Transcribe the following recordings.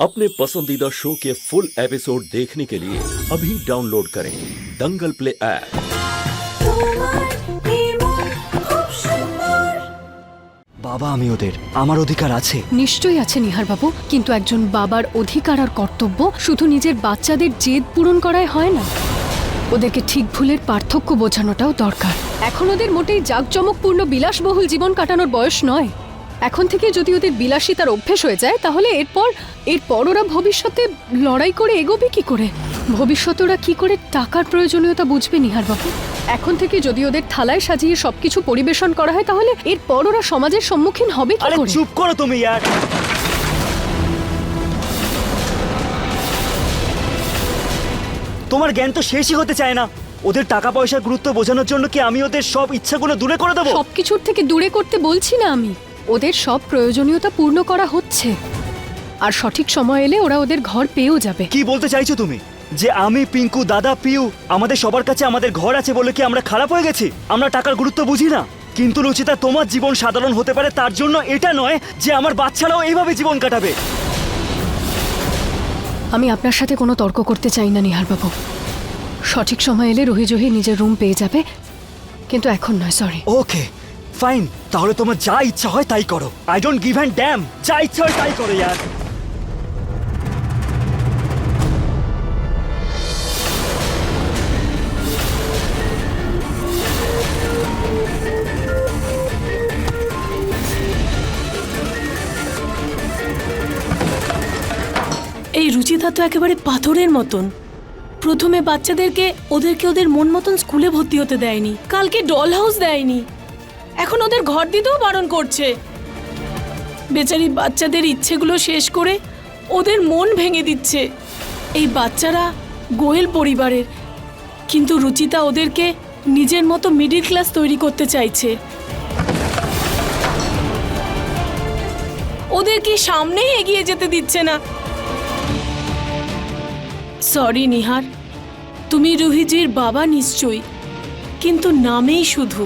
अपने पसंदीदा शो के फुल एपिसोड देखने के लिए अभी डाउनलोड करें दंगल प्ले ऐप তোমার নির্মল খুব সুন্দর বাবা আমি ওদের আমার অধিকার আছে নিশ্চয়ই আছে নিহারবাবু কিন্তু একজন বাবার অধিকার আর কর্তব্য শুধু নিজের বাচ্চাদের জেদ পূরণ করায় হয় না ওদেরকে ঠিক ভুলের পার্থক্য বোঝানোটাও দরকার এখন ওদের মোটেই জাঁকজমকপূর্ণ বিলাসবহুল জীবন কাটানোর বয়স নয় এখন থেকে যদি ওদের বিলাসিতার অভ্যেস হয়ে যায় তাহলে এরপর এরপর ওরা ভবিষ্যতে লড়াই করে এগোবে কি করে? ভবিষ্যতে ওরা কি করে টাকার প্রয়োজনীয়তা বুঝবে নিহারবাবু এখন থেকে যদি ওদের থালায় সাজিয়ে সবকিছু পরিবেশন করা হয় তাহলে এরপর ওরা সমাজের সম্মুখীন হবে কি আরে করে? চুপ করো তুমি ইয়ার তোমার জ্ঞান তো শেষই হতে চায় না। ওদের টাকা পয়সার গুরুত্ব বোঝানোর জন্য কি আমি ওদের সব ইচ্ছাগুলো দূরে করে দেবো? সবকিছুর থেকে দূরে করতে বলছি না আমি। ওদের সব প্রয়োজনীয়তা পূর্ণ করা হচ্ছে। আর সঠিক সময় এলে ওরা ওদের ঘর পেয়েও যাবে। কি বলতে চাইছো তুমি? যে আমি পিঙ্কু দাদা পিউ আমাদের সবার কাছে আমাদের ঘর আছে বলে কি আমরা খারাপ হয়ে গেছি? আমরা টাকার গুরুত্ব বুঝি না। কিন্তু রুচিতা তোমার জীবন সাধারণ হতে পারে তার জন্য এটা নয় যে আমার বাচ্চারাও এইভাবে জীবন কাটাবে। আমি আপনার সাথে কোনো তর্ক করতে চাই না নিহারবাবু। সঠিক সময় এলে রোহিজোহি নিজের রুম পেয়ে যাবে। কিন্তু এখন নয় সরি ওকে। ফাইন তাহলে তোমার যা ইচ্ছা হয় তাই করো। I don't give and damn যা ইচ্ছা হয় তাই করো ইয়ার। এই রুচিতা তো একেবারে পাথরের মতন। প্রথমে বাচ্চাদেরকে ওদেরকে ওদের মন মতন স্কুলে ভর্তি হতে দেয়নি। কালকে ডল হাউস দেয়নি। এখন ওদের ঘর দিতেও বারণ করছে। বেচারি বাচ্চাদের ইচ্ছেগুলো শেষ করে ওদের মন ভেঙে দিচ্ছে। এই বাচ্চারা গোয়েল পরিবারের, কিন্তু রুচিতা ওদেরকে নিজের মতো মিডিল ক্লাস তৈরি করতে চাইছে। ওদেরকে সামনেই এগিয়ে যেতে দিচ্ছে না? সরি নিহার। তুমি রুহিজির বাবা নিশ্চয়ই, কিন্তু নামেই শুধু।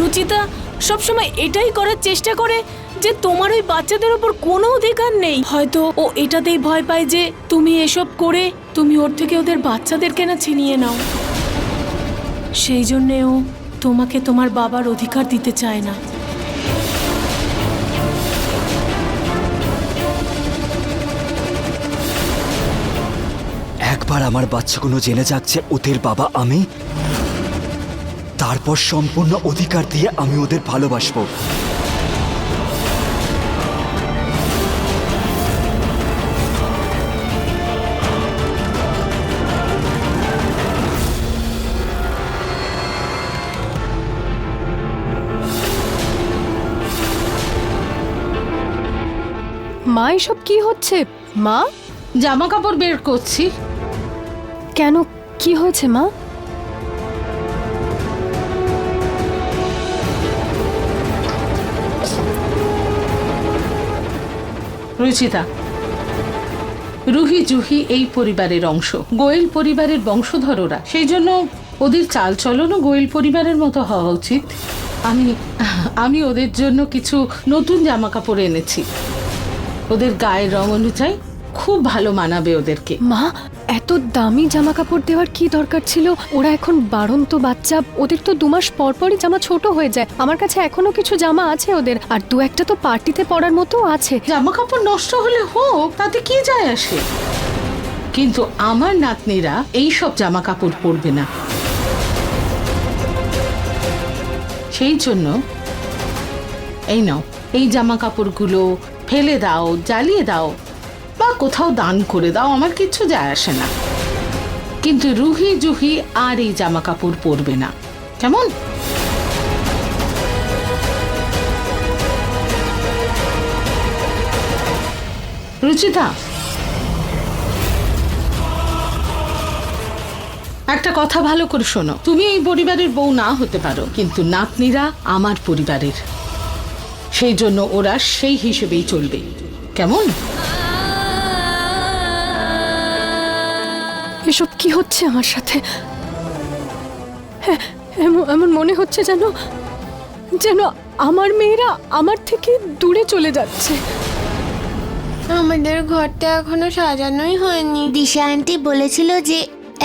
রুচিতা, সবসময় এটাই করার চেষ্টা করে যে তোমার ওই বাচ্চাদের ওপর কোনো অধিকার নেই। হয়তো ও এটাতেই ভয় পায় যে তুমি এসব করে তুমি ওর থেকে ওদের বাচ্চাদের কেনা ছিনিয়ে নাও। সেই জন্যে ও তোমাকে তোমার বাবার অধিকার দিতে চায় না। একবার আমার বাচ্চাগুলো জেনে যাচ্ছে ওদের বাবা আমি? তারপর সম্পূর্ণ অধিকার দিয়ে আমি ওদের ভালোবাসবো। মা এসব কি হচ্ছে? মা? জামা কাপড় বের করছি। কেন? কি হয়েছে মা? রুচিতা রুহি জুহি এই পরিবারের অংশ। গোয়েল পরিবারের বংশধররা। সেই জন্য ওদের চালচলনও গোয়েল পরিবারের মতো হওয়া উচিত। আমি আমি ওদের জন্য কিছু নতুন জামা কাপড় এনেছি। ওদের গায়ের রং অনুযায়ী খুব ভালো মানাবে ওদেরকে। মা এত দামি জামা কাপড় দেওয়ার কি দরকার ছিল? ওরা এখন বাড়ন্ত বাচ্চা। ওদের তো দু মাস পর পরই জামা ছোট হয়ে যায়। আমার কাছে এখনও কিছু জামা আছে ওদের। আর দু একটা তো পার্টিতে পরার মতো আছে। জামা কাপড় নষ্ট হলে হোক, তাতে কি যায় আসে? কিন্তু আমার নাতনিরা এই সব জামা কাপড় পরবে না। সেই জন্য এই নাও, এই জামা কাপড়গুলো ফেলে দাও, জ্বালিয়ে দাও। বা কোথাও দান করে দাও, আমার কিচ্ছু যায় আসে না। কিন্তু রুহি জুহি আর এই জামা কাপড় পরবে না। কেমন? রুচিতা। একটা কথা ভালো করে শোনো। তুমি এই পরিবারের বউ না হতে পারো, কিন্তু নাতনিরা আমার পরিবারের। সেই জন্য ওরা সেই হিসেবেই চলবে। কেমন? এসব কি হচ্ছে আমার সাথে? হ্যাঁ, এমন এমন মনে হচ্ছে যেন যেন আমার মেয়েরা আমার থেকে দূরে চলে যাচ্ছে। আমাদের ঘরটা এখনও সাজানোই হয়নি। দিশা আন্টি বলেছিল যে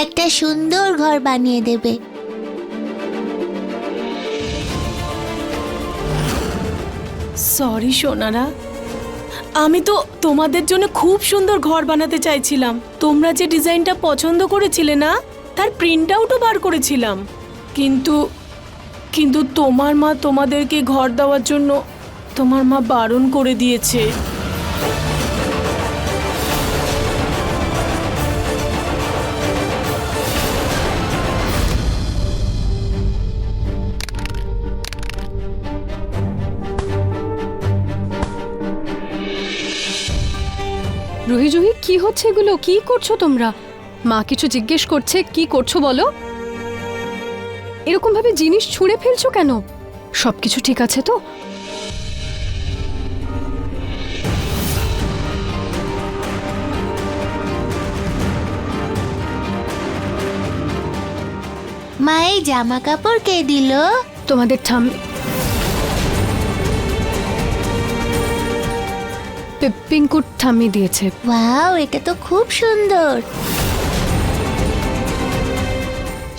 একটা সুন্দর ঘর বানিয়ে দেবে। সরি সোনারা। আমি তো তোমাদের জন্য খুব সুন্দর ঘর বানাতে চাইছিলাম। তোমরা যে ডিজাইনটা পছন্দ করেছিলে না, তার প্রিন্ট আউটও বার করেছিলাম। কিন্তু কিন্তু তোমার মা তোমাদেরকে ঘর দেওয়ার জন্য তোমার মা বারণ করে দিয়েছে। রুহি জুহি কি হচ্ছে এগুলো? কি করছ তোমরা? মা কিছু জিজ্ঞেস করছে কি করছ বলো? এরকম ভাবে জিনিস ছুঁড়ে ফেলছো কেন? সবকিছু ঠিক আছে তো? মা এই জামা কাপড় কে দিল? তোমাদের ঠাম পি- পিঙ্কুর ঠাম্মি দিয়েছে। ওয়াও এটা তো খুব সুন্দর।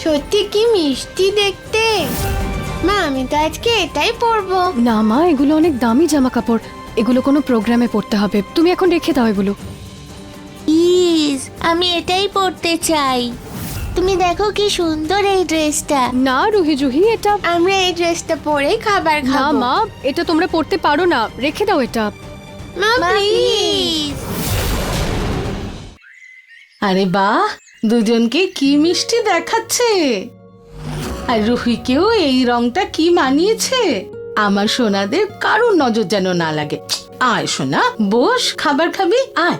সত্যি কি মিষ্টি দেখতে। মা আমি তো আজকে এটাই পরবো। না মা এগুলো অনেক দামি জামা কাপড় এগুলো কোনো প্রোগ্রামে পড়তে হবে। তুমি এখন রেখে দাও এগুলো। প্লিজ আমি এটাই পরতে চাই। তুমি দেখো কি সুন্দর এই ড্রেসটা। না রুহি জুহি এটা আমরা এই ড্রেসটা পরে খাবার না খাব। মা এটা তোমরা পড়তে পারো না। রেখে দাও এটা। মা প্লিজ প্লিজ আরে বাহ দুজনকে কি মিষ্টি দেখাচ্ছে? আর রুহিকেও এই রংটা কি মানিয়েছে? আমার সোনাদের কারোর নজর যেন না লাগে। আয় সোনা বস খাবার খাবি আয়।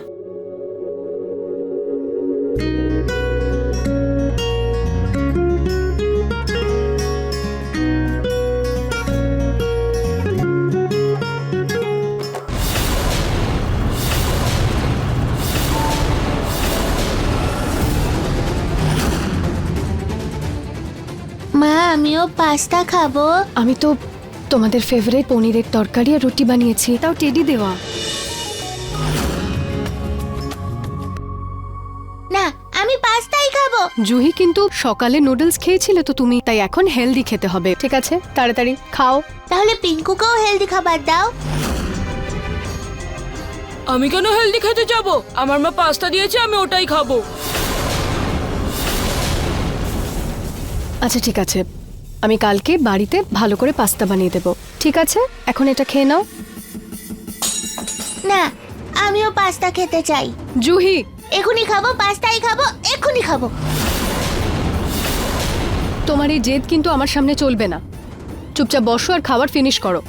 পাস্তা খাব? আমি তো তোমাদের ফেভারিট পনিরের তরকারি আর রুটি বানিয়েছি তাও টেডি দেওয়া। না আমি পাস্তাই খাব। জুহি কিন্তু সকালে নুডলস খেয়েছিলে তো তুমি তাই এখন হেলদি খেতে হবে ঠিক আছে? তাড়াতাড়ি খাও। তাহলে পিঙ্কুকেও হেলদি খাবার দাও। আমি কেন হেলদি খেতে যাব? আমার মা পাস্তা দিয়েছে আমি ওটাই খাব। আচ্ছা ঠিক আছে। আমি কালকে বাড়িতে ভালো করে পাস্তা বানিয়ে দেবো। ঠিক আছে? এখন এটা খেয়ে নাও। না আমিও পাস্তা খেতে চাই। জুহি! এখনই খাব পাস্তাই খাব এখনই খাব। তোমার এই জেদ কিন্তু আমার সামনে চলবে না। চুপচাপ বসো আর খাবার ফিনিশ করো।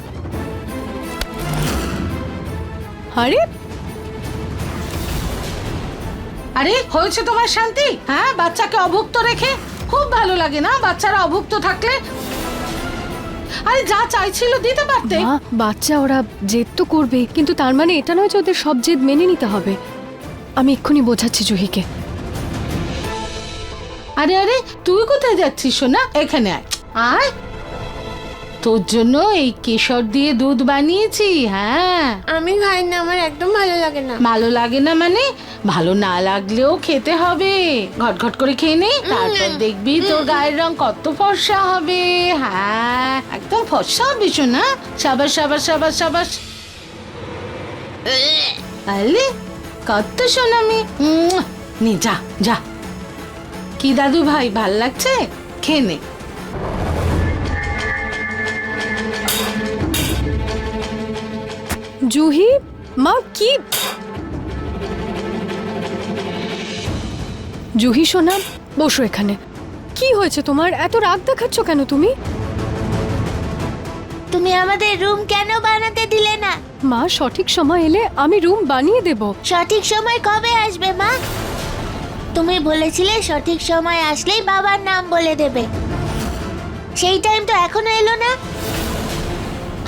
আরে! আরে হয়েছে তোমার শান্তি? হ্যাঁ বাচ্চাকে অভুক্ত রেখে? খুব ভালো লাগে না বাচ্চারা অভুক্ত থাকলে? আরে যা চাইছিল দিতে পারতে। বাচ্চা ওরা জেদ তো করবে কিন্তু তার মানে এটা নয় যে ওদের সব জেদ মেনে নিতে হবে। আমি এক্ষুনি বোঝাচ্ছি জুহিকে। আরে আরে তুই কোথায় যাচ্ছিস সোনা? এখানে আয়। আয়। তোর জন্য এই কেশর দিয়ে দুধ বানিয়েছি হ্যাঁ। আমি খাই না আমার একদম ভালো লাগে না। ভালো লাগে না মানে? ভালো না লাগলেও খেতে হবে। ঘটঘট করে খেয়ে নে তারপর দেখবি তোর গায়ের রং কত ফর্সা হবে। হ্যাঁ একদম ফর্সা হবে শোনা সাবাস সাবাস সাবাস সাবাস। আলে কত সোনামি। উম, নে যা যা। কি দাদু ভাই ভালো লাগছে? খেয়ে নে। জুহি মা কি জুহি সোনা বসো এখানে। কি হয়েছে তোমার? এত রাগ দেখাচ্ছ কেন তুমি? তুমি আমাদের রুম কেন বানাতে দিলে না? মা সঠিক সময় এলে আমি রুম বানিয়ে দেব। সঠিক সময় কবে আসবে মা? তুমি বলেছিলে সঠিক সময় আসলেই বাবার নাম বলে দেবে। সেই টাইম তো এখনও এলো না।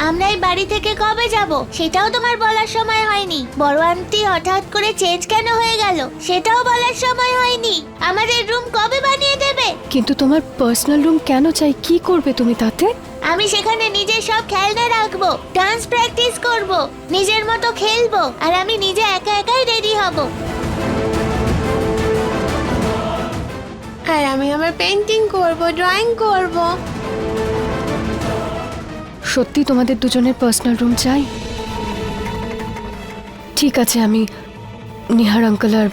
আমরা এই বাড়ি থেকে কবে যাব? সেটাও তোমার বলার সময় হয়নি। বড় আন্টি হঠাৎ করে চেঞ্জ কেন হয়ে গেল? সেটাও বলার সময় হয়নি। আমাদের রুম কবে বানিয়ে দেবে? কিন্তু তোমার পার্সোনাল রুম কেন চাই? কি করবে তুমি তাতে? আমি সেখানে নিজের সব খেলনা রাখব ডান্স প্র্যাকটিস করব নিজের মতো খেলব আর আমি নিজে একা একাই রেডি হব। আর আমি আমার পেন্টিং করব ড্রয়িং করব। সত্যি তোমাদের দুজনের পার্সোনাল রুম চাই? ঠিক আছে আমি নিহার আঙ্কল আর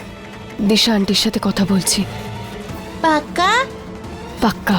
দিশা আন্টির সাথে কথা বলছি। পাক্কা? পাক্কা।